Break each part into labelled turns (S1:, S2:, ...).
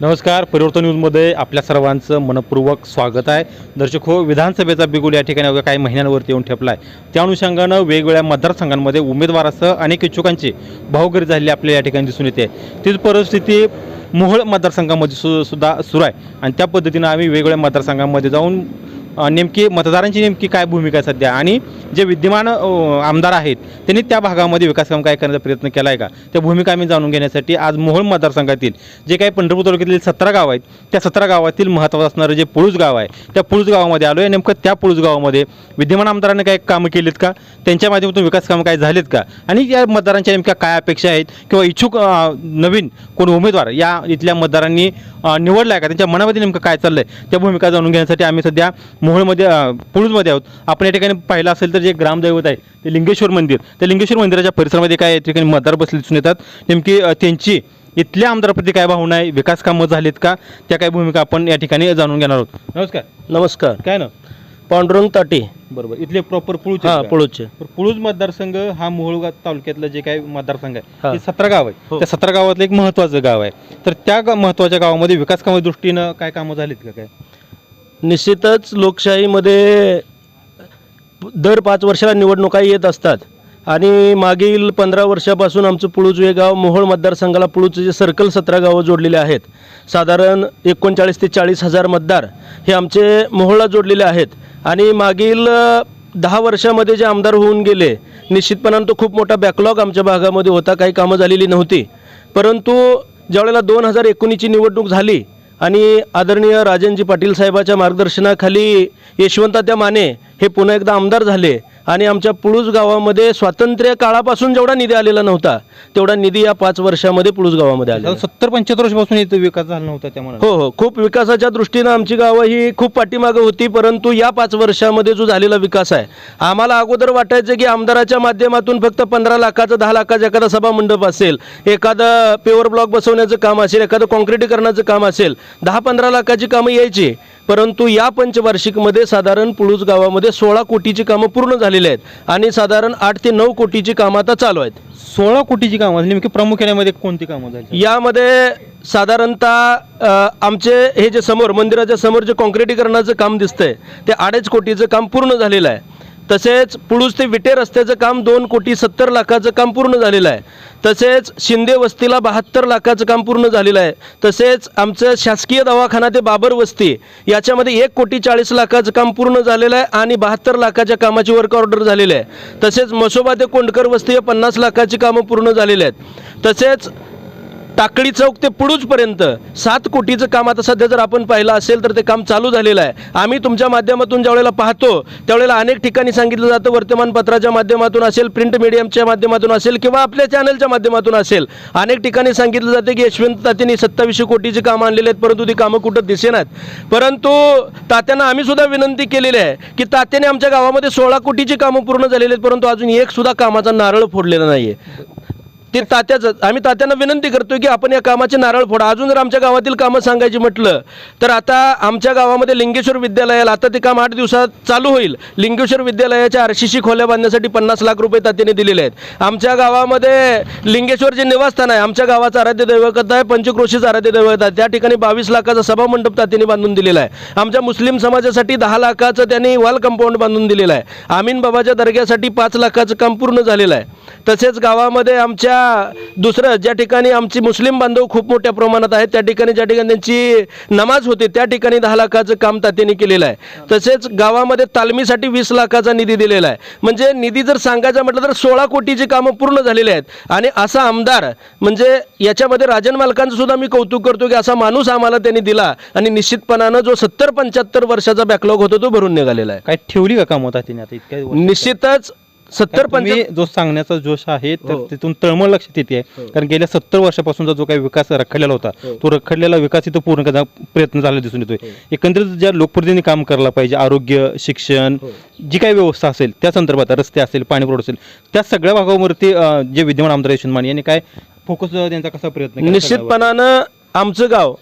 S1: नमस्कार परिवर्तन न्यूजमध्ये आपल्या सर्वांचं मनपूर्वक स्वागत आहे. दर्शक हो विधानसभेचा बिगुल या ठिकाणी अवघ्या काही महिन्यांवरती येऊन ठेपला आहे त्या अनुषंगानं वेगवेगळ्या मतदारसंघांमध्ये उमेदवारासह अनेक इच्छुकांची भावगरी झालेली आपल्याला या ठिकाणी दिसून येते. तीच परिस्थिती मोहोळ मतदारसंघामध्ये सु सुद्धा सुरू आहे. आणि त्या पद्धतीनं आम्ही वेगवेगळ्या मतदारसंघांमध्ये जाऊन नेमकी मतदारांची नेमकी काय भूमिका आहे सध्या? आणि जे विद्यमान आमदार आहेत त्यांनी त्या भागामध्ये विकासकाम काय करण्याचा प्रयत्न केला आहे का? त्या भूमिका आम्ही जाणून घेण्यासाठी आज मोहोळ मतदारसंघातील जे काही पंढरपूर तालुक्यातील सतरा गाव आहेत त्या सतरा गावातील महत्त्वाचं असणारं जे पुळूस गाव आहे त्या पुळूस गावामध्ये आलो आहे नेमकं त्या पुळूस गावामध्ये विद्यमान आमदारांनी काय कामं केलीत का? त्यांच्या माध्यमातून विकास कामं काय झालीत का? आणि या मतदारांच्या नेमक्या काय अपेक्षा आहेत? किंवा इच्छुक नवीन कोण उमेदवार या इथल्या मतदारांनी निवडला आहे का? त्यांच्या मनामध्ये नेमकं काय चाललं आहे त्या भूमिका जाणून घेण्यासाठी आम्ही सध्या मोहोळमध्ये पुळूजमध्ये आहोत. आपण या ठिकाणी पाहिलं असेल तर जे ग्रामदैवत आहे ते लिंगेश्वर मंदिर. त्या लिंगेश्वर मंदिराच्या परिसरामध्ये काय या ठिकाणी मतदार बसले दिसून येतात. नेमकी त्यांची इथल्या आमदाराप्रती काय भावना आहे? विकास कामं झालीत का? त्या काय भूमिका आपण या ठिकाणी जाणून घेणार आहोत. नमस्कार.
S2: नमस्कार.
S1: काय ना
S2: पांडुरंग ताटे.
S1: बरोबर. इथले प्रॉपर
S2: हा? पळूचे.
S1: तर पुळूज मतदारसंघ हा मोहोळ तालुक्यातलं जे काही मतदारसंघ आहे. ते सतरा गाव आहे.
S2: हो.
S1: त्या सतरा गावातलं एक महत्त्वाचं गाव आहे. तर त्या महत्त्वाच्या गावामध्ये विकास कामाच्या दृष्टीनं काय कामं झालीत का काय?
S2: निश्चितच लोकशाहीमध्ये दर पाच वर्षाला निवडणुका येत असतात. आणि मागील पंधरा वर्षापासून आमचं पुळूज हे गाव मोहोळ मतदारसंघाला पुळूजचे जे सर्कल सतरा गावं जोडलेले आहेत. साधारण एकोणचाळीस ते चाळीस हजार मतदार हे आमचे मोहोळला जोडलेले आहेत. आणि मागील दहा वर्षामध्ये जे आमदार होऊन गेले निश्चितपणानं तो खूप मोठा बॅकलॉग आमच्या भागामध्ये होता. काही कामं झालेली नव्हती. परंतु ज्यावेळेला दोन हजार एकोणीसची निवडणूक झाली आणि आदरणीय राजनजी पाटील साहेबाच्या मार्गदर्शनाखाली यशवंतात्या माने हे पुन्हा एकदा आमदार झाले. आणि आमच्या पुळूज गावामध्ये स्वातंत्र्य काळापासून जेवढा निधी आलेला नव्हता तेवढा निधी या पाच वर्षामध्ये पुळूज गावामध्ये आला
S1: सत्तर पंच्याहत्तर वर्षापासून इथं विकास झाला नव्हता त्या मनात
S2: हो हो. खूप विकासाच्या दृष्टीनं आमची गावं ही खूप पाठीमागं होती परंतु या पाच वर्षामध्ये जो झालेला विकास आहे आम्हाला अगोदर वाटायचं की आमदाराच्या माध्यमातून फक्त पंधरा लाखाचं दहा लाखाचं एखादा सभा मंडप असेल एखादं पेवर ब्लॉक बसवण्याचं काम असेल एखादं कॉन्क्रिटीकरणाचं काम असेल दहा पंधरा लाखाची कामं यायची. परंतु या पंचवार्षिकमध्ये साधारण पुळूज गावामध्ये सोळा कोटीची कामं पूर्ण झालेली आहेत आणि साधारण आठ ते नऊ कोटीची कामं आता चालू आहेत.
S1: सोळा कोटीची कामं झाली नेमकी प्रामुख्याने कोणती कामं झाली?
S2: यामध्ये साधारणतः आमचे हे जे समोर मंदिराच्या समोर जे कॉन्क्रिटीकरणाचं काम दिसतंय ते अडीच कोटीचं काम पूर्ण झालेलं आहे. तसेच पुळूस ते विटे रस्त्याचं काम दोन कोटी सत्तर लाखाचं काम पूर्ण झालेलं आहे. तसेच शिंदे वस्तीला बहात्तर लाखाचं काम पूर्ण झालेलं आहे. तसेच आमचं शासकीय दवाखाना ते बाबर वस्ती याच्यामध्ये एक कोटी चाळीस लाखाचं काम पूर्ण झालेलं आहे आणि बहात्तर लाखाच्या कामाची वर्क ऑर्डर झालेली आहे. तसेच मसोबा ते कोंडकर वस्ती हे पन्नास लाखाची कामं पूर्ण झालेली आहेत. तसेच टाकळी चौक ते पुडूजपर्यंत सात कोटीचं काम आता सध्या जर आपण पाहिलं असेल तर ते काम चालू झालेलं आहे. आम्ही तुमच्या माध्यमातून ज्यावेळेला पाहतो त्यावेळेला अनेक ठिकाणी सांगितलं जातं वर्तमानपत्राच्या माध्यमातून असेल प्रिंट मीडियमच्या माध्यमातून असेल किंवा आपल्या चॅनलच्या माध्यमातून असेल. अनेक ठिकाणी सांगितलं जातं की यशवंत तात्यांनी सत्तावीसशे कोटीची कामं आणलेली आहेत परंतु ती कामं कुठं दिसेनात परंतु तात्यांना आम्ही सुद्धा विनंती केलेली आहे की तात्याने आमच्या गावामध्ये सोळा कोटीची कामं पूर्ण झालेली आहेत परंतु अजून एक सुद्धा कामाचा नारळ फोडलेला नाही आहे ते तात्याच आम्ही तात्यांना विनंती करतो की आपण या कामाचे नारळ फोडा. अजून जर आमच्या गावातील कामं सांगायची म्हटलं तर आता आमच्या गावामध्ये लिंगेश्वर विद्यालयाला आता ते काम आठ दिवसात चालू होईल. लिंगेश्वर विद्यालयाच्या आरशीशी खोल्या बांधण्यासाठी पन्नास लाख रुपये तात्याने दिलेले आहेत. आमच्या गावामध्ये लिंगेश्वर जे निवासस्थान आहे आमच्या गावाचं आराध्य दैवत आहे पंचक्रोशीचं आराध्य दैवत आहे. त्या ठिकाणी बावीस लाखाचा सभा मंडप तात्याने बांधून दिलेला आहे. आमच्या मुस्लिम समाजासाठी दहा लाखाचं त्यांनी वॉल कंपाऊंड बांधून दिलेलं आहे. आमीन बाबाच्या दर्ग्यासाठी पाच लाखाचं काम पूर्ण झालेलं आहे. तसेच गावामध्ये आमच्या दुसरं ज्या ठिकाणी आमची मुस्लिम बांधव खूप मोठ्या प्रमाणात आहेत त्या ठिकाणी ज्या ठिकाणी त्यांची नमाज होते त्या ठिकाणी दहा लाखाचं काम तात्याने केलेलं आहे. तसेच गावामध्ये तालमीसाठी वीस लाखाचा निधी दिलेला आहे. म्हणजे निधी जर सांगायचं म्हटलं तर सोळा कोटीची कामं पूर्ण झालेली आहेत. आणि असा आमदार म्हणजे याच्यामध्ये राजन मालकांचं सुद्धा मी कौतुक करतो की असा माणूस आम्हाला त्यांनी दिला आणि निश्चितपणानं जो सत्तर पंच्याहत्तर वर्षाचा बॅकलॉग होतो तो भरून निघालेला आहे.
S1: काय ठेवली का कामं तात्याने आता इतक्या?
S2: निश्चितच सत्तर पंच्याहत्तर
S1: जो सांगण्याचा जोश आहे तर
S2: हो.
S1: तिथून तळमळ लक्षात येते. कारण गेल्या सत्तर वर्षापासूनचा जो काही विकास रखडलेला होता तो रखडलेला विकास इथं पूर्ण करण्याचा प्रयत्न झाला दिसून येतोय. एकंदरीत ज्या लोकप्रतिनिधी काम करायला पाहिजे आरोग्य शिक्षण जी काही व्यवस्था असेल त्या संदर्भात रस्ते असेल पाणी पुरवठा असेल त्या सगळ्या भागावरती अं, जे विद्यमान आमदार यशवंत माने यांनी काय फोकस त्यांचा कसा प्रयत्न केला?
S2: निश्चितपणानं आमचं गाव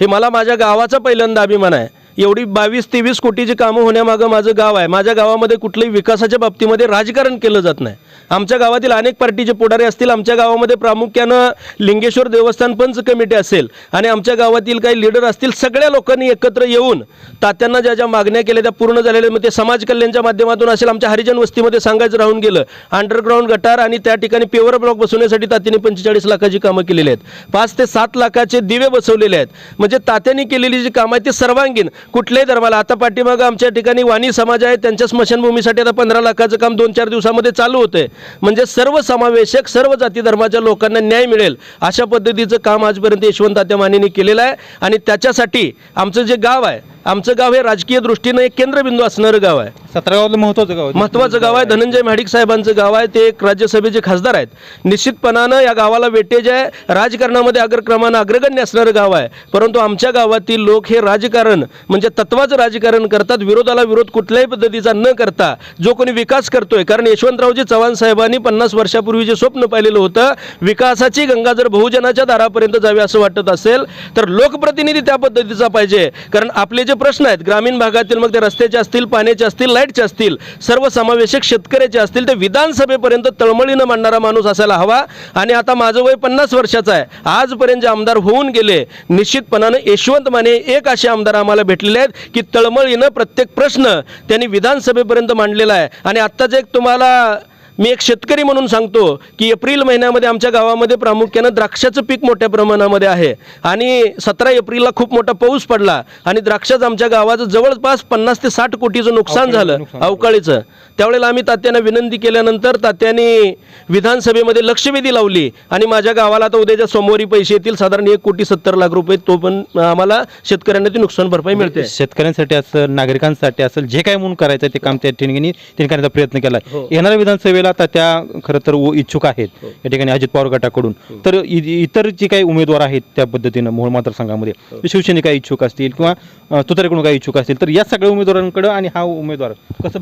S2: हे मला माझ्या गावाचा पहिल्यांदा अभिमान आहे. एवढी बावीस तेवीस कोटीची कामं होण्यामागं माझं गाव आहे. माझ्या गावामध्ये कुठल्याही विकासाच्या बाबतीमध्ये राजकारण केलं जात नाही. आमच्या गावातील अनेक पार्टीचे पुढारी असतील. आमच्या गावामध्ये प्रामुख्यानं लिंगेश्वर देवस्थान पंच कमिटी असेल आणि आमच्या गावातील काही लीडर असतील सगळ्या लोकांनी एकत्र येऊन तात्यांना ज्या ज्या मागण्या केल्या त्या पूर्ण झालेल्या मग ते समाज कल्याणच्या माध्यमातून असेल आमच्या हरिजन वस्तीमध्ये सांगायचं राहून गेलं अंडरग्राऊंड गटार आणि त्या ठिकाणी पेवर ब्लॉक बसवण्यासाठी तात्यांनी पंचेचाळीस लाखाची कामं केलेली आहेत. पाच ते सात लाखाचे दिवे बसवलेले आहेत. म्हणजे तात्यांनी केलेली जी कामं आहेत ती सर्वांगीण कुठल्याही धर्माला. आता पाठीमागं आमच्या ठिकाणी वाणी समाज आहे त्यांच्या स्मशानभूमीसाठी आता पंधरा लाखाचं काम दोन चार दिवसामध्ये चालू होतंय. म्हणजे सर्व समावेशक सर्व जाती धर्माच्या लोकांना न्याय मिळेल अशा पद्धतीचं काम आजपर्यंत यशवंत तात्या मानेने केलेलं आहे. आणि त्याच्यासाठी आमचं जे गाव आहे आमचं गाव हे राजकीय दृष्टीनं एक केंद्रबिंदू असणारं गाव आहे.
S1: सतरा गावातलं महत्वाचं गाव आहे.
S2: महत्वाचं गाव आहे. धनंजय महाडिक साहेबांचं गाव आहे. ते एक राज्यसभेचे खासदार आहेत. निश्चितपणानं या गावाला वेटेज आहे. राजकारणामध्ये अग्रक्रमानं अग्रगण्य असणारं गाव आहे. परंतु आमच्या गावातील लोक हे राजकारण म्हणजे तत्वाचं राजकारण करतात. विरोधाला विरोध कुठल्याही पद्धतीचा न करता जो कोणी विकास करतोय कारण यशवंतरावजी चव्हाण साहेबांनी पन्नास वर्षापूर्वी जे स्वप्न पाहिलेलं होतं विकासाची गंगा जर बहुजनाच्या दारापर्यंत जावी असं वाटत असेल तर लोकप्रतिनिधी त्या पद्धतीचा पाहिजे. कारण आपले जे प्रश्न आहेत. ग्रामीण भागातील मग ते रस्त्याचे असतील पाण्याचे असतील लाईटचे असतील सर्व समावेशक शेतकऱ्याचे असतील ते विधानसभेपर्यंत तळमळीनं मांडणारा माणूस असायला हवा. आणि आता माझं वय पन्नास वर्षाचं आहे. आजपर्यंत जे आमदार होऊन गेले निश्चितपणानं यशवंत माने एक असे आमदार आम्हाला भेटलेले आहेत की तळमळीनं प्रत्येक प्रश्न त्यांनी विधानसभेपर्यंत मांडलेला आहे. आणि आत्ताच एक तुम्हाला मी एक शेतकरी म्हणून सांगतो की एप्रिल महिन्यामध्ये आमच्या गावामध्ये प्रामुख्यानं द्राक्षाचं पीक मोठ्या प्रमाणामध्ये आहे आणि सतरा एप्रिलला खूप मोठा पाऊस पडला आणि द्राक्षाचं आमच्या गावाचं जवळपास पन्नास ते साठ कोटीचं नुकसान झालं. अवकाळीचं त्यावेळेला आम्ही तात्यांना विनंती केल्यानंतर तात्यांनी विधानसभेमध्ये लक्षवेधी लावली आणि माझ्या गावाला आता उद्याच्या सोमवारी पैसे येतील साधारण एक कोटी सत्तर लाख रुपये तो पण आम्हाला शेतकऱ्यांना ती नुकसान भरपाई मिळते
S1: शेतकऱ्यांसाठी असेल नागरिकांसाठी असेल जे काय म्हणून करायचं ते काम त्या ठिकाणी त्यांनी करण्याचा प्रयत्न केला
S2: हो.
S1: येणाऱ्या विधानसभेला आता त्या खरं तर उ- इच्छुक आहेत या ठिकाणी अजित पवार गटाकडून. तर इ- इतर जे काही उमेदवार आहेत त्या पद्धतीनं मोहोळ मतदारसंघामध्ये ते शिवसेने काही इच्छुक असतील किंवा अ, तुतारीकडून काही इच्छुक असतील तर या सगळ्या उमेदवारांकडे आणि हा उमेदवार कसं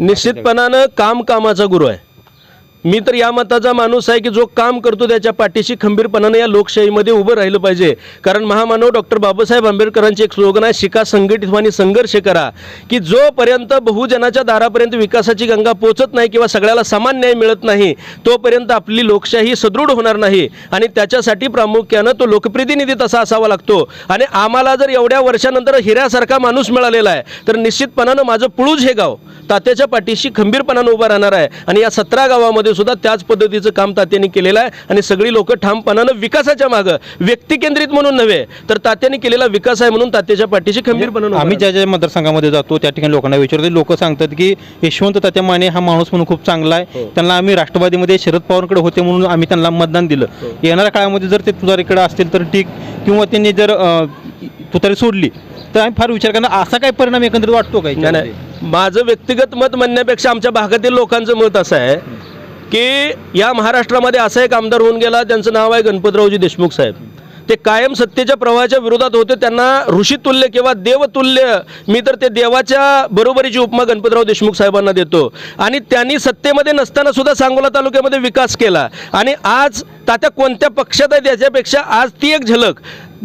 S2: निश्चितपणानं काम कामाचा गुरु आहे. मी तर या मताचा माणूस आहे की जो काम करतो त्याच्या पाठीशी खंबीरपणाने या लोकशाहीमध्ये उभं राहिलं पाहिजे. कारण महामानव डॉक्टर बाबासाहेब आंबेडकरांचे एक स्लोगन आहे शिका संघटित आणि संघर्ष करा. की जोपर्यंत बहुजनाच्या दारापर्यंत विकासाची गंगा पोचत नाही किंवा सगळ्याला समान न्याय मिळत नाही तोपर्यंत आपली लोकशाही सदृढ होणार नाही. आणि त्याच्यासाठी प्रामुख्यानं तो लोकप्रतिनिधी तसा असावा लागतो. आणि आम्हाला जर एवढ्या वर्षानंतर हिऱ्यासारखा माणूस मिळालेला आहे तर निश्चितपणानं माझं पुळूज हे गाव तात्याच्या पाठीशी खंबीरपणानं उभं राहणार आहे. आणि या सतरा गावामध्ये सुद्धा त्याच पद्धतीचं काम तात्यांनी केलेलं आहे. आणि सगळी लोक ठामपणानं विकासाच्या मागं व्यक्तिकेंद्रित म्हणून नव्हे तर तात्यांनी केलेला विकास आहे म्हणून तात्याच्या पाठीशी खंबीरपणानं उभं
S1: आम्ही ज्या ज्या मतदारसंघामध्ये जातो त्या ठिकाणी लोकांना विचारतो लोक सांगतात की यशवंत तात्या माने हा माणूस म्हणून खूप चांगला आहे.
S2: हो.
S1: त्यांना आम्ही राष्ट्रवादीमध्ये शरद पवारांकडे होते म्हणून आम्ही त्यांना मतदान दिलं.
S2: हो.
S1: येणाऱ्या काळामध्ये जर ते तुतारीकडे असतील तर ठीक किंवा त्यांनी जर तुतारी सोडली तर आम्ही फार विचार करणार. असा काय परिणाम एकंदरीत वाटतो का
S2: नाही
S1: याच्यामध्ये?
S2: नाही माझं व्यक्तिगत मत म्हणण्यापेक्षा आमच्या भागातील लोकांचं मत असं आहे की या महाराष्ट्रामध्ये असा एक आमदार होऊन गेला त्यांचं नाव आहे गणपतरावजी देशमुख साहेब. ते कायम सत्तेच्या प्रवाहाच्या विरोधात होते त्यांना ऋषितुल्य किंवा देवतुल्य मी तर ते देवाच्या बरोबरीची उपमा गणपतराव देशमुख साहेबांना देतो. आणि त्यांनी सत्तेमध्ये नसताना सुद्धा सांगोला तालुक्यामध्ये विकास केला. आणि आज तात्या कोणत्या पक्षात आहे त्याच्यापेक्षा आज ती एक झलक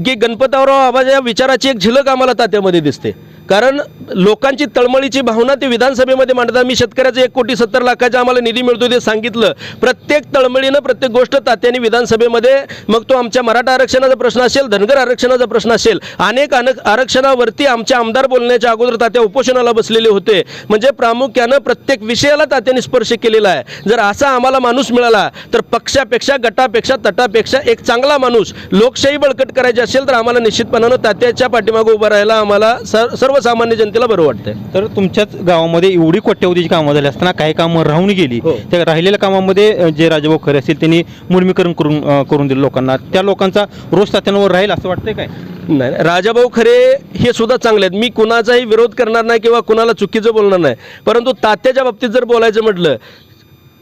S2: की गणपतराव आबाच्या या विचाराची एक झलक आम्हाला तात्यामध्ये दिसते. कारण लोकांची तळमळीची भावना ते विधानसभेमध्ये मांडतात. मी शेतकऱ्याचं एक कोटी सत्तर लाखाचा आम्हाला निधी मिळतो ते सांगितलं. प्रत्येक तळमळीनं प्रत्येक गोष्ट तात्याने विधानसभेमध्ये मग तो आमच्या मराठा आरक्षणाचा प्रश्न असेल धनगर आरक्षणाचा प्रश्न असेल अनेक अनेक आरक्षणावरती आमचे आमदार बोलण्याच्या अगोदर तात्या उपोषणाला बसलेले होते. म्हणजे प्रामुख्यानं प्रत्येक विषयाला तात्यांनी स्पर्श केलेला आहे. जर असा आम्हाला माणूस मिळाला तर पक्षापेक्षा गटापेक्षा तटापेक्षा एक चांगला माणूस लोकशाही बळकट करायची असेल तर आम्हाला निश्चितपणानं तात्याच्या पाठीमागं उभं राहायला आम्हाला सर सर्वसामान्य जनतेला बरं वाटतंय.
S1: तर तुमच्याच गावामध्ये एवढी कोट्यवधीची कामं झाली असताना काही कामं राहून गेली.
S2: हो.
S1: त्या राहिलेल्या कामामध्ये अ, जे राजाभाऊ खरे असतील त्यांनी मुर्मीकरण करून अ, करून दिलं लोकांना. त्या लोकांचा रोष तात्यांवर राहील असं वाटतंय काय?
S2: नाही. राजाभाऊ खरे हे सुद्धा चांगले आहेत. मी कुणाचाही विरोध करणार नाही किंवा कुणाला चुकीचं बोलणार नाही. परंतु तात्याच्या बाबतीत जर बोलायचं म्हटलं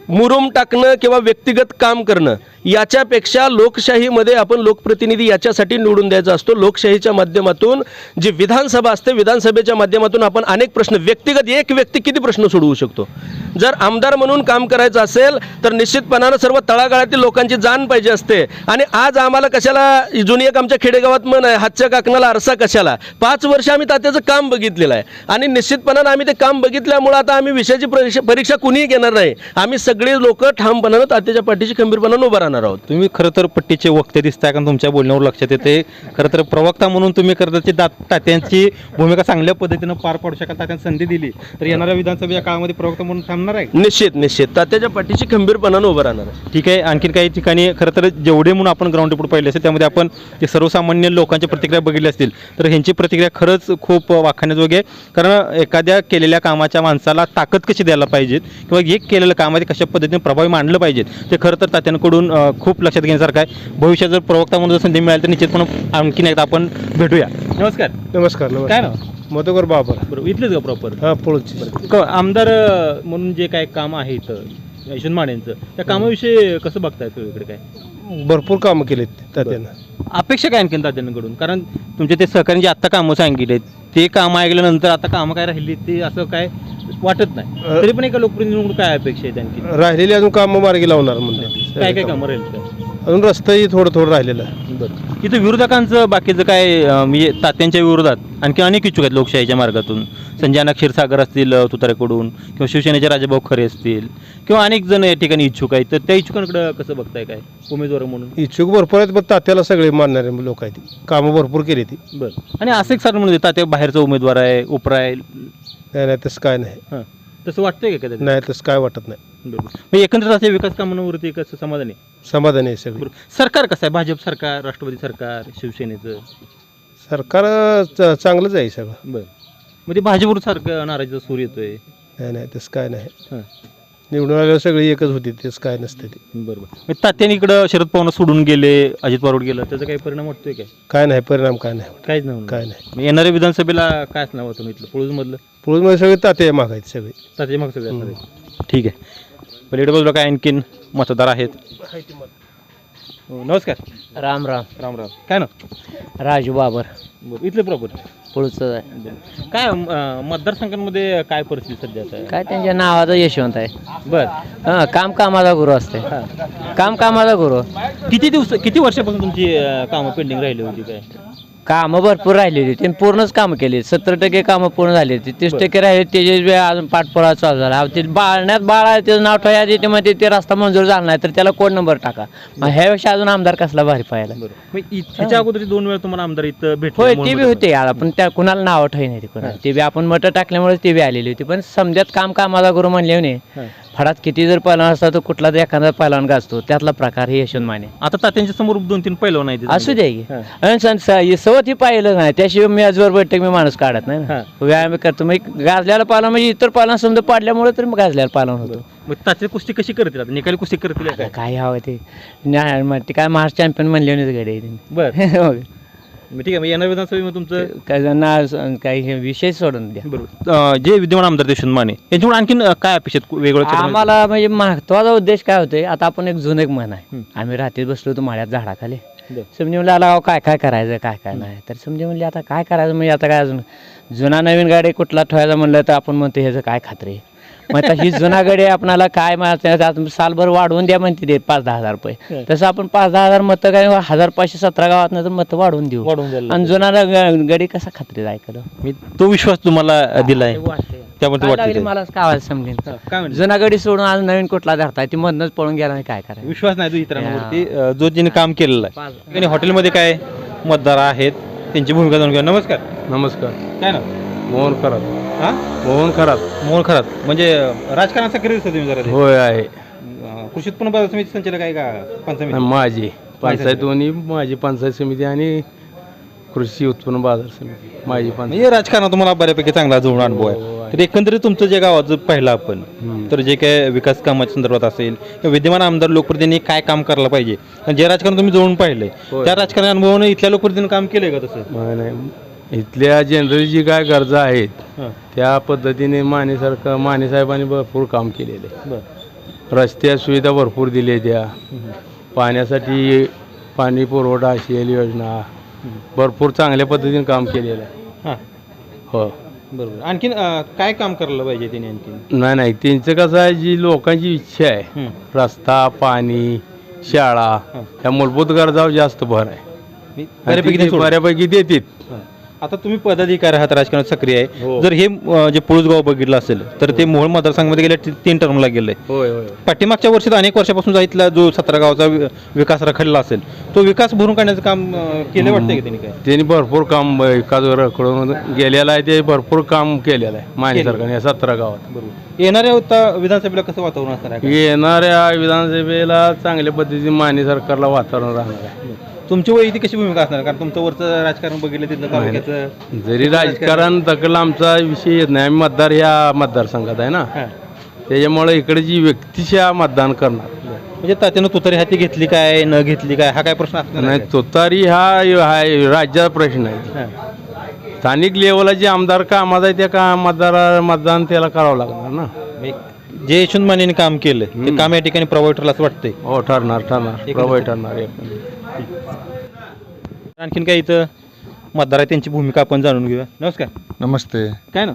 S2: मुरुम टाकणं किंवा व्यक्तिगत काम करणं याच्यापेक्षा लोकशाहीमध्ये आपण लोकप्रतिनिधी याच्यासाठी निवडून द्यायचा असतो. लोकशाहीच्या माध्यमातून जी विधानसभा असते विधानसभेच्या माध्यमातून आपण अनेक प्रश्न व्यक्तिगत एक व्यक्ती किती प्रश्न सोडवू शकतो? जर आमदार म्हणून काम करायचं असेल तर निश्चितपणानं सर्व तळागाळातील लोकांची जाण पाहिजे असते. आणि आज आम्हाला कशाला जुनी एक आमच्या खेडेगावात म्हण आहे हातच्या काकणाला आरसा कशाला? पाच वर्ष आम्ही तात्याचं काम बघितलेलं आहे. आणि निश्चितपणानं आम्ही ते काम बघितल्यामुळं आता आम्ही विषयाची परीक्षा परीक्षा कुणीही घेणार नाही. आम्ही सग सगळे लोक ठामपणानं तात्याच्या पाठीशी खंबीरपणानं उभं राहणार आहोत.
S1: तुम्ही खरं तर पट्टीचे वक्ते दिसताय कारण तुमच्या बोलण्यावर लक्षात येते खरं तर प्रवक्ता म्हणून तुम्ही खरं तर ती तात्यांची भूमिका चांगल्या पद्धतीनं पार पाडू शकाल तात्यांना संधी दिली. तर येणाऱ्या विधानसभेच्या काळामध्ये प्रवक्ता म्हणून थांबणार आहे?
S2: निश्चित निश्चित. तात्याच्या पाठीशी खंबीरपणानं उभं राहणार आहे.
S1: ठीक आहे. आणखीन काही ठिकाणी खरं तर जेवढे म्हणून आपण ग्राउंड रिपोर्ट पाहिले असेल त्यामध्ये आपण जे सर्वसामान्य लोकांच्या प्रतिक्रिया बघितल्या असतील. तर ह्यांची प्रतिक्रिया खरंच खूप वाखाण्याजोगी आहे. कारण एखाद्या केलेल्या कामाच्या माणसाला ताकद कशी द्यायला पाहिजेत? किंवा एक केलेलं कामामध्ये कशा पद्धतीने प्रभावी मांडलं पाहिजेत. ते खरं तर तात्यांकडून खूप लक्षात घेण्यासारखं आहे. भविष्यात जर प्रवक्ता म्हणून जर संधी मिळाली तर निश्चितपणे आणखीन एकदा आपण भेटूया. नमस्कार.
S3: नमस्कार
S1: काय ना
S3: मधुकर बाबर.
S1: बरोबर इथलेच का प्रॉपर
S3: हा पोळची
S1: आमदार म्हणून जे काय काम आहे इथं यशवंत मानेंचं त्या कामाविषयी कसं बघताय सगळीकडे काय?
S3: भरपूर कामं केलीत तात्यानं.
S1: अपेक्षा काय आणखीन तात्यांकडून कारण तुमचे ते सहकारी जे आत्ता कामं सांगितले ते कामं ऐकल्यानंतर आता कामं काय राहिली ते असं काय वाटत नाही. तरी पण एका लोकप्रतिनिधीकडून काय अपेक्षा आहे आणखी
S3: राहिलेली अजून कामं मार्गी लावणार म्हणजे
S1: काय काय कामं राहील
S3: अजून रस्ताही थोडं थोडं राहिलेलं आहे.
S1: बरं. इथं विरोधकांचं बाकीचं काय अं, म्हणजे तात्यांच्या विरोधात आणखी अनेक इच्छुक आहेत लोकशाहीच्या मार्गातून. संजय अण्णा क्षीरसागर असतील अं, तुतारेकडून किंवा शिवसेनेचे राजाभाऊ खरे असतील किंवा अनेक जण या ठिकाणी इच्छुक आहेत. तर त्या इच्छुकांकडे कसं बघताय काय? उमेदवार म्हणून.
S3: इच्छुक भरपूर आहेत पण तात्याला सगळे मानणारे लोक आहेत. ती कामं भरपूर केली ती.
S1: बरं. आणि असं एक साधन म्हणून तात्या बाहेरचा उमेदवार आहे उपरा आहे.
S3: नाही नाही तसं काय नाही.
S1: हां. तसं वाटतंय का कधी
S3: नाही तसं काय वाटत नाही.
S1: बरोबर. म्हणजे एकंदरीत असे विकास कामांवरती कसं समाधान? आहे
S3: समाधानी आहे सगळी.
S1: बरोबर. सरकार कसं आहे? भाजप सरकार राष्ट्रवादी सरकार शिवसेनेचं?
S3: सरकार च- चांगलंच आहे सगळं.
S1: बरं. मग ते भाजपवर सारखं नाराजीचा सूर येतोय.
S3: नाही नाही तसं काय नाही.
S1: हां.
S3: निवडून आल्यावर सगळी एकच होती तसं काय नसतं ते.
S1: बरोबर. मग तात्याने इकडं शरद पवार सोडून गेले अजित पवार गेलं त्याचा काही परिणाम वाटतोय काय?
S3: काय नाही परिणाम काय नाही.
S1: काहीच नाही होणार.
S3: काय नाही.
S1: मग येणाऱ्या विधानसभेला कायच नाव होतं इथलं? पुळूजमधलं
S3: पुढे सगळे तात्या मागायचे सगळे.
S1: तात्याच्या मागचं काय असणार आहे? ठीक आहे. पलीकडे बाजूला काय आणखीन मतदार आहेत. हो, नमस्कार.
S4: राम राम.
S1: राम राम. काय ना
S4: राजू बाबर.
S1: बरं इथले प्रॉपर.
S4: पुढचं आहे.
S1: काय अं, मतदारसंघांमध्ये काय परिस्थिती सध्या
S4: काय त्यांच्या नावाचं यशवंत आहे.
S1: बर.
S4: हां काम कामाचा गुरु असते. काम कामाचा गुरु.
S1: किती दिवस किती वर्षापासून तुमची अं, कामं पेंडिंग राहिली होती काय?
S4: कामं भरपूर राहिली होती. त्यांनी पूर्णच कामं केली. सत्तर टक्के कामं पूर्ण झाली होती. तीस टक्के राहिले त्याचे बी अजून पाठपुरावा चालू झाला. अहो, ते बाळण्यात बाळ आहे त्याचं नाव ठेवायला येते मग ते रस्ता मंजूर झाला नाही तर त्याला कोड नंबर टाका? मग ह्यापेक्षा अजून आमदार कसला भारी पाहायला?
S1: बरं. मग इ- ह्याच्या अगोदर दोन वेळा तुम्हाला आमदार इथं भेटले
S4: होय ते बी. होते याला पण त्या कुणाला नावं ठेवी नाही कोणाला? ते बी आपण मतं टाकल्यामुळे ते बी आलेली होती. पण समजात काम कामाचा गुरु म्हणले नाही. फडात किती जर पहिलवान असता तर कुठला तर एखादा पहिलवान गाजतो. त्यातला प्रकार हे यशवंत माने.
S1: आता तात्यांच्या समोर दोन तीन पहिलं नाही
S4: असू द्या की. आणि सण- स- हे सवत ही पाहिलं नाही त्याशिवाय मी आजवर बैठक मी माणूस काढत नाही ना. व्यायाम करतो. मग गाजल्याला पालन म्हणजे इतर पालन समजा पाडल्यामुळे तर मग गाजल्याला पालन होतो.
S1: मग तात्या कुस्ती कशी करतील आता? निकाली कुस्ती करतील काय
S4: काय हवं ते? न्याय- मग ते काय महाराष्ट्र चॅम्पियन म्हणले नाही गडे
S1: बर.
S4: हो.
S1: मग ठीक आहे मग येणार विधानसभेमध्ये तुमचं?
S4: काय ना काही हे विषय सोडून द्या.
S1: बरोबर. अं, जे विद्यमान आमदार देशून माने यांच्याकडून आणखीन अं, काय अपेक्षित वेगळं
S4: आम्हाला म्हणजे महत्त्वाचा उद्देश काय होतोय आता आपण एक जुनं एक म्हण आहे. आम्ही रात्री बसलो होतो माळ्यात झाडाखाली.
S1: बरं.
S4: समजे म्हणलं आला अहो, काय काय करायचं काय काय नाही. तर समजे म्हणले आता काय करायचं? म्हणजे आता काय अजून? जुना नवीन गाडी कुठला ठेवायचा म्हणलं तर आपण म्हणतो ह्याचं काय खात्री मग आता ही जुना गाडी आपणाला काय माहिती सालभर वाढवून द्या म्हणते ते पाच दहा हजार रुपये. तसं आपण पाच दहा हजार मतं काय हजार पाचशे सतरा गावात तर मतं वाढवून देऊ. आणि जुना गाडी कसा खात्री ऐकलं
S1: मी तो विश्वास तुम्हाला दिलाय. त्याबद्दल
S4: मलाच काय समजेन
S1: काय म्हणते
S4: जुना गाडी सोडून आज नवीन कुठला धरताय? ती मधनच पळून गेला आणि काय करायचं?
S1: विश्वास नाही इतरांवरती. जो ज्याने काम केलेलं आहे. आणि हॉटेलमध्ये काय मतदार आहेत त्यांची भूमिका जाणून घ्या नमस्कार.
S3: नमस्कार.
S1: काय ना
S3: मोहन खरात.
S1: हा?
S3: मोहन खरात.
S1: मोहन खरात. म्हणजे राजकारणात सक्रिय दिसतो तुम्ही जरा.
S3: होय आहे.
S1: अं, कृषी उत्पन्न बाजार समिती संचालक आहे का? पंचमी
S3: माझी. पंचायत दोन्ही माझी पंचायत समिती आणि कृषी उत्पन्न बाजार समिती. माझी पंचायत.
S1: म्हणजे राजकारणात तुम्हाला बऱ्यापैकी चांगला जुळून अनुभव आहे. तर एकंदरीत तुमचं जे गावाचं पाहिलं आपण तर जे काय विकास कामाच्या संदर्भात असेल किंवा विद्यमान आमदार लोकप्रतिनिधी काय काम करायला पाहिजे आणि जे राजकारण तुम्ही जवळून पाहिलंय त्या राजकारण अनुभवाने इथल्या लोकप्रतिनिधी काम केलंय का तसं?
S3: नाही, नाही. इथल्या जनरल जी काय गरजा आहेत
S1: हां.
S3: त्या पद्धतीने माने सरकार माने साहेबांनी भरपूर काम केलेले.
S1: बरं.
S3: रस्त्या सुविधा भरपूर दिल्या त्या. पाण्यासाठी पाणी पुरवठा असेल योजना भरपूर चांगल्या पद्धतीने काम केलेलं आहे.
S1: हां.
S3: हो.
S1: बरोबर. आणखीन अं, काय काम करायला पाहिजे त्यांनी आणखीन?
S3: नाही नाही. त्यांचं कसं आहे जी लोकांची इच्छा आहे
S1: हं.
S3: रस्ता पाणी शाळा
S1: हं.
S3: या मूलभूत गरजावर जास्त भर आहे.
S1: मी
S3: आणि
S1: बऱ्यापैकी
S3: ती
S1: ते सोडलं.
S3: बऱ्यापैकी देतात.
S1: हां. आता तुम्ही पदाधिकारी आहात राजकारणात सक्रिय आहे.
S2: हो.
S1: जर हे अं, जे पुळूसगाव बघितलं असेल तर ते मोहोळ मतदारसंघामध्ये गेल्या ती- तीन टर्मला
S2: होय होय
S1: पाठीमागच्या वर्षी तर अनेक वर्षापासून जो इथला जो सतरा गावाचा वि- विकास रखडला असेल तो विकास भरून काढण्याचं काम अं, केलं वाटतंय की त्यांनी काय?
S3: त्यांनी भरपूर काम एकाच कडून गेलेलं आहे ते भरपूर काम केलेलं आहे माने सरकारने या सतरा गावात.
S1: बरोबर. येणाऱ्या आता विधानसभेला कसं वातावरण असणार आहे?
S3: येणाऱ्या विधानसभेला चांगल्या पद्धतीने माने सरकारला वातावरण राहणार आहे.
S1: तुमची वैयक्तिक कशी भूमिका असणार? कारण तुमचं वरचं राजकारण बघितलं तिथलं तालुक्याचं
S3: जरी राजकारण. दखल आमचा विषय येत नाही. आम्ही मतदार ह्या मतदारसंघात आहे ना. त्याच्यामुळे इकडे जी व्यक्तिशा मतदान करणार.
S1: म्हणजे तात्यानं तुतारी हाती घेतली काय न घेतली काय हा काय प्रश्न असणार
S3: नाही तुतारी हा हा राज्याचा प्रश्न आहे. स्थानिक लेवलला जे आमदार कामात आहे त्या का मतदार मतदान त्याला करावं लागणार ना.
S1: जे यशवंत मानेने काम केलं ते काम या ठिकाणी प्रभावी ठरलं असं वाटतंय.
S3: हो ठरणार ठरणार. प्रभावी ठरणार
S1: आणखीन काय इथं मतदार आहे त्यांची भूमिका आपण जाणून घेऊया. नमस्कार.
S5: नमस्ते.
S1: काय ना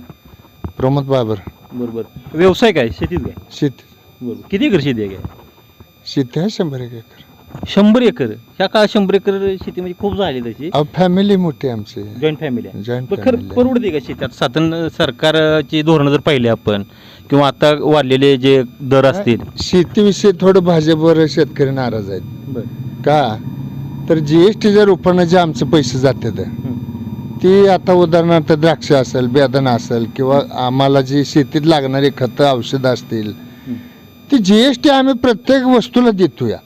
S5: प्रमोद बाबर.
S1: बरोबर. व्यवसाय काय? शेतीच काय?
S5: शेती.
S1: बरोबर. किती एकर शेती आहे काय?
S5: शेती आहे शंभर एक एकर.
S1: शंभर एकर? ह्या काळात शंभर एकर शेती म्हणजे खूप झाली तशी.
S5: अहो फॅमिली मोठी आहे आमची.
S1: जॉईंट फॅमिली आहे.
S5: जॉईंट
S1: पण खरं
S5: फॅमिली
S1: परवडते का शेतात साधन सरकारची धोरणं जर पाहिले आपण किंवा आता वाढलेले जे दर असतील.
S5: शेतीविषयी थोडं भाजपवर शेतकरी नाराज आहेत. का? तर जी एस टी जर उत्पन्न जे आमचे पैसे जातात. ती आता उदाहरणार्थ द्राक्ष असेल बेदाणा असेल किंवा आम्हाला जी शेतीत लागणारी खतं औषधं असतील. ती जी एस टी आम्ही प्रत्येक वस्तूला देतोया.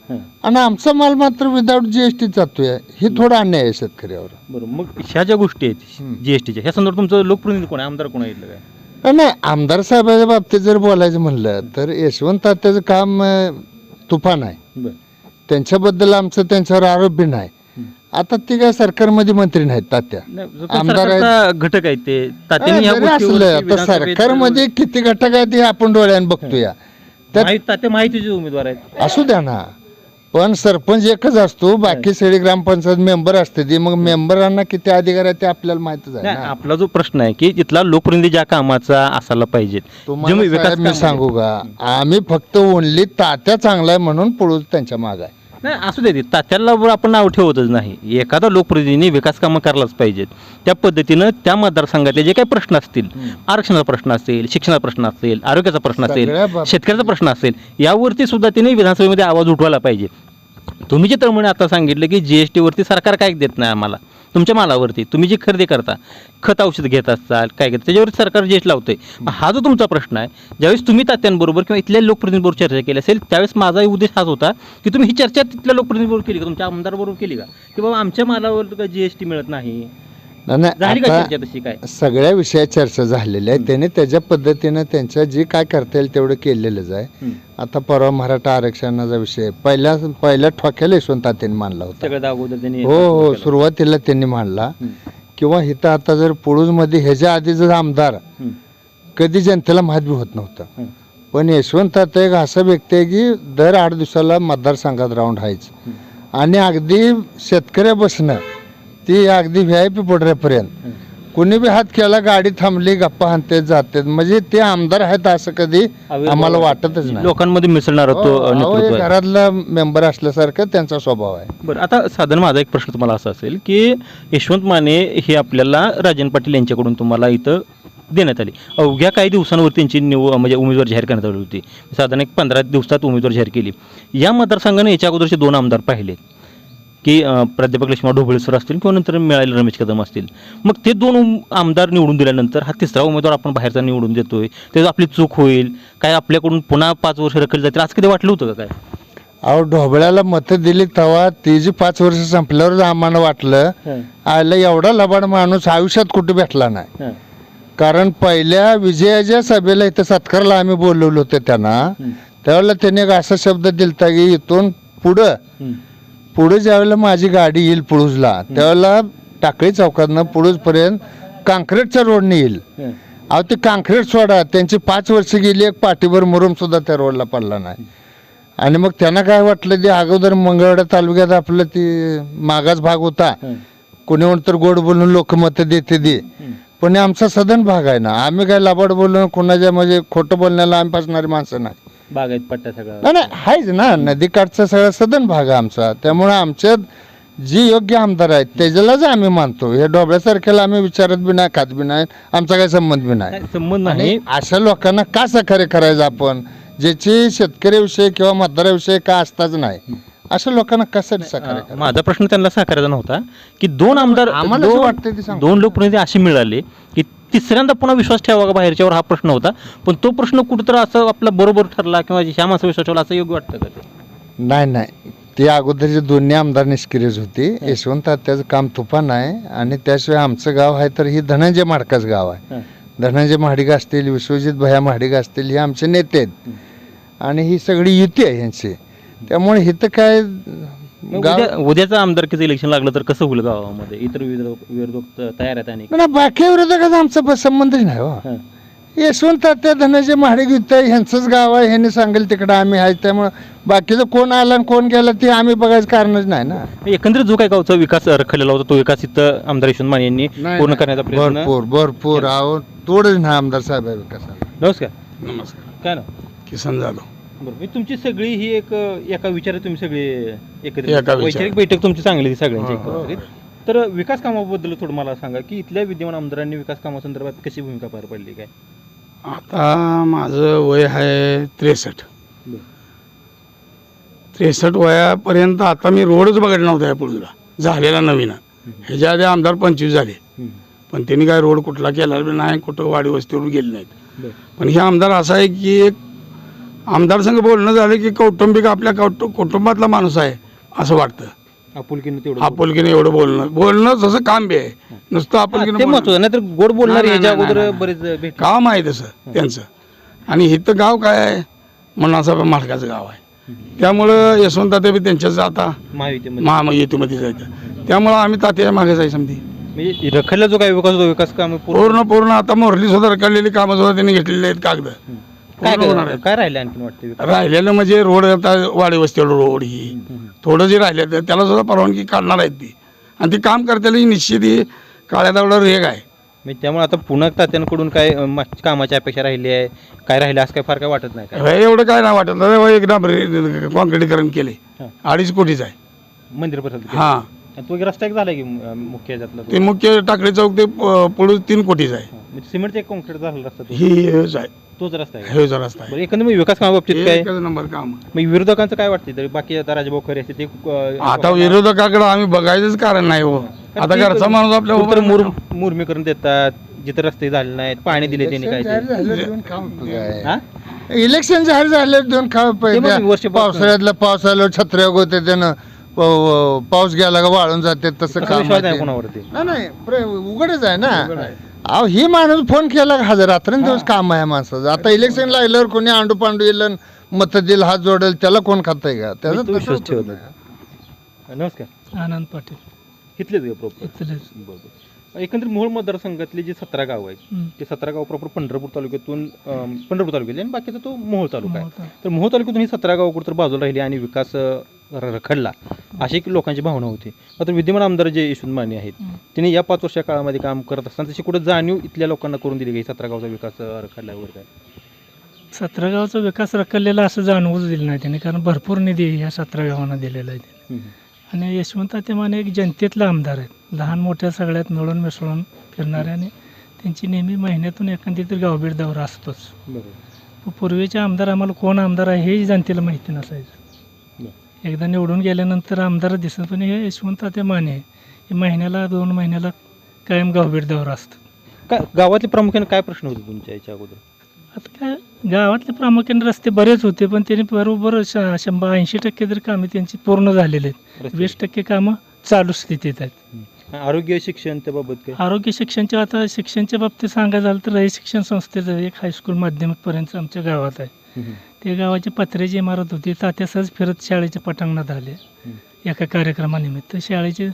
S5: आणि आमचा माल मात्र विदाऊट जी एस टी जातोय हे थोडा अन्याय आहे शेतकऱ्यावर
S1: बरं मग ह्या ज्या गोष्टी आहेत
S5: हं.
S1: जीएसटीच्या ह्या संदर्भात तुमचं लोकप्रतिनिधी कोण आहे आमदार कोण आहे इथलं काय
S5: नाही आमदार साहेबाच्या बाबतीत जर बोलायचं म्हणलं तर यशवंत काम तुफान आहे त्यांच्याबद्दल आमचं त्यांच्यावर आरोप बी नाही आता ते काय सरकारमध्ये मंत्री नाहीत तात्या. आमदार आहेत.
S1: घटक आहेत ते. तात्यांनी
S5: जरी असलं
S1: विधानसभेत-
S5: सरकारमध्ये किती घटक आहेत हे आपण डोळ्याने बघतोया. त्यात
S1: माहित- तात्या माहितीचे उमेदवार आहेत.
S5: असू द्या ना. पण सरपंच एकच असतो बाकी सगळी ग्रामपंचायत मेंबर असते ती मग मेंबरांना किती अधिकार आहे ते आपल्याला माहितच आहे
S1: नाही,
S5: ना.
S1: आपला जो प्रश्न आहे की तिथला लोकप्रतिनिधी ज्या कामाचा असायला पाहिजे
S5: तुम्हाला
S1: जे
S5: साहेब मी सांगू का? आम्ही फक्त ओनली तात्या चांगला आहे म्हणून पळू त्यांच्या माग आहे.
S1: नाही असू दे ते. तात्याला आपण नाव ठेवतच नाही. एखादा लोकप्रतिनिधी विकास कामं करायलाच पाहिजेत. त्या पद्धतीनं त्या मतदारसंघातले जे काही प्रश्न असतील आरक्षणाचा प्रश्न असेल शिक्षणाचा प्रश्न असेल आरोग्याचा प्रश्न असेल शेतकऱ्याचा प्रश्न असेल यावरती सुद्धा त्यांनी विधानसभेमध्ये आवाज उठवायला पाहिजे. तुम्ही जे तळमणे आता सांगितलं की जी एस टीवरती सरकार काय देत नाही आम्हाला? तुमच्या मालावरती. तुम्ही जी खरेदी करता खत औषध घेत असाल काय घेत त्याच्यावरती सरकार जी एस टी लावतंय. मग हा जो तुमचा प्रश्न आहे ज्यावेळेस तुम्ही तात्यांबरोबर किंवा इथल्या लोकप्रतिनिधीबरोबर चर्चा केली असेल त्यावेळेस माझा उद्देश हाच होता की तुम्ही ही चर्चा तिथल्या लोकप्रतिनिधीबरोबर केली का? तुमच्या आमदारबरोबर केली का? की बाबा आमच्या मालावर जी एस टी मिळत नाही, झाली का
S5: नाही
S1: चर्चा तशी काय?
S5: आता सगळ्या विषयात चर्चा झालेली आहे त्याने त्याच्या पद्धतीनं त्यांच्या जे काय करता येईल तेवढं केलेलंच आहे. आता परवा मराठा आरक्षणाचा विषय पहिल्या पहिल्या ठोक्याला यशवंत तात्याने मांडला होता.
S1: त्यांनी
S5: हो हो सुरुवातीला त्यांनी मांडला. किंवा इथं आता जर पुळूजमध्ये ह्याच्या आधी जर आमदार. कधी जनतेला माहीत होत नव्हतं. पण यशवंत एक असा व्यक्ती आहे की दर आठ दिवसाला मतदारसंघात राऊंड आहेच आणि अगदी शेतकऱ्या बसणं ती अगदी व्ही आय पी पोटऱ्यापर्यंत कुणी बी हात केला गाडी थांबली गप्पा हाणते जाते म्हणजे ते आमदार आहेत असं कधी आम्हाला वाटतच नाही.
S1: लोकांमध्ये मिसळणार
S5: हो,
S1: तो
S5: अहो,
S1: नेतृत्व
S5: एक
S1: आहे.
S5: घरातला मेंबर असल्यासारखं त्यांचा स्वभाव आहे.
S1: बरं आता साधारण माझा एक प्रश्न तुम्हाला असा असेल की यशवंत माने हे आपल्याला राजन पाटील यांच्याकडून तुम्हाला इथं देण्यात आली. अवघ्या काही दिवसांवर त्यांची निव म्हणजे उमेदवार जाहीर करण्यात आली होती. साधारण एक पंधरा दिवसात उमेदवार जाहीर केली. या मतदारसंघाने याच्या अगोदरचे दोन आमदार पाहिले की प्राध्यापक लक्ष्मण ढोबळे सर असतील किंवा नंतर मिळाले रमेश कदम असतील. मग ते दोन आमदार निवडून दिल्यानंतर हा तिसरा उमेदवार आपण बाहेरचा निवडून देतोय. त्याचं आपली चूक होईल. काय आपल्याकडून पुन्हा पाच वर्ष रखली जातील असं कधी वाटलं होतं का काय?
S5: अहो ढोबळ्याला मतं दिली तेव्हा ती जी पाच वर्ष संपल्यावर आम्हाला वाटलं आयला एवढा लबाड माणूस आयुष्यात कुठे भेटला नाही. कारण पहिल्या विजयाच्या सभेला इथं सत्कारला आम्ही बोलवलं होतं त्यांना. त्यावेळेला त्याने एक असा शब्द दिलता की इथून पुढं पुढे ज्यावेळेला माझी गाडी येईल पुळूजला त्यावेळेला टाकळी चौकातनं पुळूजपर्यंत काँक्रीटच्या रोडने येईल. अहो ते काँक्रीट सोडा त्यांची पाच वर्ष गेली एक पाठीभर मुरुम सुद्धा त्या रोडला पडला नाही. आणि मग त्यांना काय वाटलं ते अगोदर मंगळवाडा तालुक्यात आपलं ती मागास भाग होता कोणी म्हणतं गोड बोलून लोक मतं देते दे पण हे आमचा सदन भाग आहे ना आम्ही काय लबाड बोलून कोणाच्या म्हणजे खोटं बोलण्याला आम्ही पासणारी माणसं नाही.
S1: बागायत पट्टा सगळा.
S5: नाही नाही आहेच ना. नदीकाठचा सगळा सदन भाग आहे आमचा. त्यामुळे आमच्यात जी योग्य आमदार आहेत त्याच्यालाच आम्ही मानतो. हे डोबळ्यासारख्याला आम्ही विचारत बी नाही खात बी नाही आमचा काही संबंध बी नाही.
S1: संबंध
S5: आणि
S1: नाही
S5: अशा लोकांना का सहकार्य करायचं आपण? ज्याची शेतकऱ्याविषयी किंवा मतदाराविषयी का असताच नाही. अशा लोकांना कशासाठी सहकार्य
S1: अं, माझा प्रश्न त्यांना साकारायचा नव्हता की दोन आमदार
S5: आम्हाला
S1: दोन-
S5: वाटतंय ते सांगतो.
S1: दोन लोकप्रतिनिधी असे मिळाले की तिसऱ्यांदा पुन्हा विश्वास ठेवा का बाहेरच्यावर? हा प्रश्न होता. पण तो प्रश्न कुठंतरी असं आपला बरोबर ठरला किंवा ह्या माणसा विश्वास ठेवला असं योग्य वाटतं का ते?
S5: नाही नाही. ते अगोदरचे दोन्ही आमदार निष्क्रियच होते. यशवंत त्याचं काम तुफान आहे आणि त्याशिवाय आमचं गाव आहे तर ही धनंजय माडकाचं गाव आहे.
S1: हं.
S5: धनंजय महाडिक असतील विश्वजित भया महाडिक असतील हे आमचे नेते आहेत. आणि ही सगळी युती आहे यांची त्यामुळे इथं काय
S1: मग
S5: गाव
S1: उद्या उद्याचं आमदारकीचं इलेक्शन लागलं तर कसं होईल गावामध्ये? इतर विरोधक विरोधक त- तयार आहेत आणि
S5: नाही, बाकी विरोधकाचा आमचा संबंधच नाही हो.
S1: हं.
S5: यशवंत त्या धनंजय महाडिक युती आहे ह्यांचंच गाव आहे ह्यांनी सांगेल तिकडं आम्ही आहे त्यामुळं बाकीचं कोण आलं आणि कोण गेलं ते आम्ही बघायचं कारणच नाही ना.
S1: एकंदरीत जो काही गावचा विकास रखडलेला होता तो विकास इथं आमदार यशवंत माने यांनी
S5: नाही,
S1: पूर्ण
S5: नाही.
S1: करण्याचा प्रयत्न
S5: भरपूर भरपूर. अहो तोडच ना आमदार साहेब आहे विकासाला.
S1: नमस्कार.
S6: नमस्कार.
S1: काय ना
S6: किसन जाधव.
S1: बरं मी तुमची सगळी ही एक एका विचारात तुम्ही सगळे
S6: एका
S1: एकत्रित
S6: विचारात.
S1: वैचारिक बैठक तुमची चांगली होती सगळ्यांची
S6: हो, हो,
S1: एकत्रित. तर विकास कामाबद्दल थोडं मला सांगा की इथल्या विद्यमान आमदारांनी विकास कामासंदर्भात कशी भूमिका पार पडली काय?
S6: आता माझं वय आहे त्रेसष्ट.
S1: बरं.
S6: त्रेसष्ट वयापर्यंत आता मी रोडच बघितला नव्हता या पुढला झालेला नवीन. ह्याच्या आधी आमदार पंचवीस झाले. पण त्यांनी काय रोड कुठला केला बी नाही कुठं वाडी वस्तीवर गेले नाहीत.
S1: बरं.
S6: पण हे आमदार असा आहे की एक आमदार संघ बोलणं झालं की कौटुंबिक आपल्या कौटु कुटुंबातला माणूस आहे असं वाटतं.
S1: आपुलकीनं तेवढं
S6: आपुलकीने एवढं बोलणं. बोलणं तसं काम बी आहे. नुसतं
S1: हा,
S6: आपुलकीने
S1: ते. महत्वाचं नाही तर गोड बोलणार
S6: नाही, नाही,
S1: अगोदर
S6: नाही.
S1: बरेच भेट
S6: काम आहे तसं त्यांचं. आणि इथं गाव काय आहे? मनासाहेब मालकाचं गाव आहे. त्यामुळं यशवंत तात्या बी त्यांच्याच आता
S1: महायुतीमध्ये.
S6: महा युतीमध्ये जायचं त्यामुळं आम्ही तात्याच्या मागे जायचं समधी.
S1: म्हणजे रखडला जो काही विकास होतो विकास काम पूर्ण
S6: पूर्ण पूर्ण आता मोरली सुद्धा रखडलेली कामं सुद्धा त्यांनी घेतलेली आहेत कागद.
S1: काय
S6: पूर्ण होणार आहेत.
S1: काय राहिले आणखी वाटते
S6: राहिलेलं म्हणजे रोड आता वाडी वस्तीवर रोड ही. थोडं जे राहिलं त्याला सुद्धा परवानगी काढणार आहेत ती. आणि ती काम करताना निश्चित ही काळ्या दावडा रेग आहे.
S1: म्हणजे त्यामुळे आता पुन्हा तात्यांकडून काय अं, मा- कामाची अपेक्षा राहिली आहे काय राहिली असं काय फार काय वाटत नाही काय
S6: हे एवढं काय नाही वाटत. आता एकदा कॉन्क्रिटीकरण केले.
S1: हां.
S6: अडीच कोटीच आहे.
S1: मंदिर परिसरात
S6: हां.
S1: तो रस्ता एक झाला की अं, मुख्य ह्याच्यातला तो.
S6: ते मुख्य टाकळी चौक ते पुढे तीन कोटीच आहे.
S1: म्हणजे सिमेंटचा एक कॉन्क्रीट झाला रस्ता तो.
S6: ही हेच आहे.
S1: तोच रस्ता आहे.
S6: हेच रस्ता आहे.
S1: बरं एकंदर मग विकास कामाबाबतीत काय?
S6: एकच नंबर काम.
S1: मग विरोधकांचं काय वाटतं तरी बाकी आता राजभाऊ खरे असते ते अं,
S6: आता विरोधकाकडे आम्ही बघायचंच कारण नाही हो. आता
S1: ते
S6: घरचा माणूस आपल्या
S1: कुठंतरी
S6: उभा
S1: मुर मुरमीकरण देतात जिथे रस्ते झाले नाहीत पाणी दिले त्यांनी काय ते.
S5: झालं दोन खाऊ उपयोग आहे.
S1: हा?
S5: इलेक्शन जाहीर झालं दोन खाव
S1: ते मग वर्षपासून.
S5: पावसाळ्यातलं पाऊस आलं छत्र्या होते त्यानं प- व- पाऊस गेला का वाळून जाते तसं काम
S1: विश्वास नाही
S5: ते.
S1: कोणावरती.
S5: नाही नाही प्र- उघडच आहे ना. अहो ही माणूस फोन केला का हजार? रात्रंदिवस काम आहे माणसाचं. आता इलेक्शन लागल्यावर कोणी आंडू पांडू येईल मत देईल हात जोडेल त्याला कोण खातंय का? त्याचा
S1: मी तो विश्वास
S5: तसा उपयोग
S1: ठेवत
S5: नाही.
S1: नमस्कार.
S7: आनंद पाटील.
S1: इथलेच गे प्रॉपर
S7: इथलेच.
S1: बरोबर. एकंदरीत मोहोळ मतदारसंघातले जे सतरा गाव आहेत. ते सतरा गाव प्रॉपर पंढरपूर तालुक्यातून अं, पंढरपूर तालुक्यातले आणि बाकीचा तो मोहोळ तालुका आहे. तर मोहोळ तालुक्यातून ही सतरा गाव कुठं बाजूला राहिली आणि विकास अं, रखडला अशी एक लोकांची भावना होती. मात्र विद्यमान आमदार जे यशवंत माने आहेत. त्यांनी या पाच वर्षा काळामध्ये काम करत असताना तशी कुठं जाणीव इथल्या लोकांना करून दिली की? सतरा गावचा विकास रखडला वगैरे काय?
S7: सतरा गावचा विकास रखडलेला असं जाणवूच दिलं नाही त्याने कारण भरपूर निधी ह्या सतरा गावांना दिलेला आहे त्याने. आणि यशवंत माने एक जनतेतला आमदार आहेत. लहान मोठ्या सगळ्यात मिळून मिसळून फिरणारे आणि त्यांची नेहमी महिन्यातून एखादी तरी गावभेट दौरा असतोच. पूर्वीचे आमदार आम्हाला कोण आमदार आहे हेही जनतेला माहिती नसायचं. एकदा निवडून गेल्यानंतर आमदार दिसत पण हे यशवंत ते माने. हे महिन्याला दोन महिन्याला कायम गावभेट दौरा असतो.
S1: काय गावातले प्रामुख्याने काय प्रश्न होते तुमच्या याच्या अगोदर?
S7: आता काय गावातले प्रामुख्याने रस्ते बरेच होते पण त्यांनी बरोबर श- शंभर ऐंशी टक्के तरी कामे त्यांची पूर्ण झालेली आहेत. वीस टक्के कामं चालू स्थितीत आहेत.
S1: आरोग्य शिक्षण त्याबाबत काय?
S7: आरोग्य शिक्षणच्या आता शिक्षणच्या बाबतीत सांगायचं झालं तर शिक्षण संस्थेचं एक हायस्कूल माध्यमिकपर्यंत आमच्या गावात आहे. ते गावाची पत्र्याची इमारत होती तात्या सहज फिरत शाळेच्या पटांगणात आले. एका कार्यक्रमानिमित्त शाळेची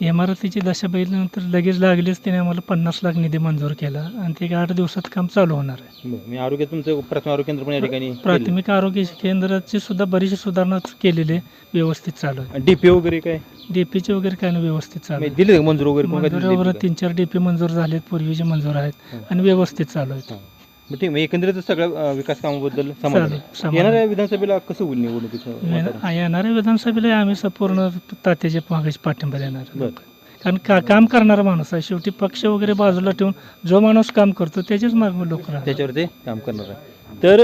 S7: इमारतीची दशा बघितल्यानंतर लगेच लागलीच त्याने आम्हाला पन्नास लाख निधी मंजूर केला आणि ते एका आठ दिवसात काम चालू होणार आहे.
S1: बरं. मी आरोग्य तुमचं प्राथमिक आरोग्य केंद्र पण या ठिकाणी
S7: प्राथमिक आरोग्य केंद्राची सुद्धा बरीचशी सुधारणा केलेली व्यवस्थित चालू आहे.
S1: डीपी वगैरे काय?
S7: डीपीचे वगैरे काय नाही व्यवस्थित चालू
S1: म्हणजे दिले मंजूर वगैरे?
S7: तीन चार डीपी मंजूर झालेत पूर्वीचे मंजूर आहेत आणि व्यवस्थित चालू आहेत.
S1: मग आहे एकंदरीत सगळं अं, विकास कामाबद्दल समाधान. येणाऱ्या विधानसभेला कसं होईल निवडणुकीचं
S7: येणाऱ्या विधानसभेला आम्ही संपूर्ण तात्याच्या मागाशी पाठिंबा देणार. कारण का काम करणारा माणूस आहे. शेवटी पक्ष वगैरे बाजूला ठेवून जो माणूस काम करतो त्याच्याच मार्ग लोक राहतात.
S1: त्याच्यावर ते काम करणार आहे. तर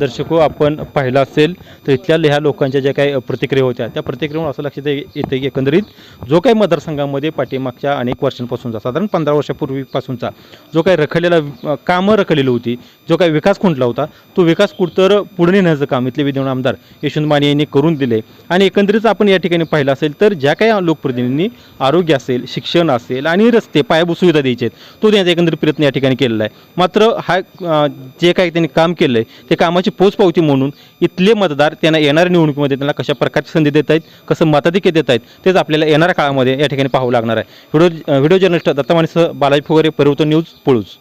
S1: दर्शको आपण पाहिलं असेल तर इथल्या ह्या लोकांच्या ज्या काही प्रतिक्रिया होत्या त्या प्रतिक्रियेवर असं लक्षात येतं की एकंदरीत जो काही मतदारसंघामध्ये पाठीमागच्या अनेक वर्षांपासूनचा साधारण पंधरा वर्षापूर्वीपासूनचा जो काही रखडलेला कामं रखडलेली होती जो काही विकास खुंटला होता तो विकास कुठतर पुढे नेण्याचं काम इथले विद्यमान आमदार यशवंत माने यांनी करून दिले. आणि एकंदरीत आपण या ठिकाणी पाहिलं असेल तर ज्या काही लोकप्रतिनिधींनी आरोग्य असेल शिक्षण असेल आणि रस्ते पायाभूत सुविधा द्यायचे आहेत तो त्यांचा एकंदरीत प्रयत्न या ठिकाणी केलेला आहे. मात्र हा जे काही त्यांनी काम केलं आहे ते कामाची पोचपावती म्हणून इथले मतदार त्यांना येणाऱ्या निवडणुकीमध्ये त्यांना कशा प्रकारची संधी देत आहेत कसं मताधिक्य देत आहेत तेच आपल्याला येणाऱ्या काळामध्ये या ठिकाणी पाहावं लागणार आहे. व्हिडिओ व्हिडिओ जर्नलिस्ट दत्ता मानेसह बालाजी फुगरे परिवर्तन न्यूज पळूज.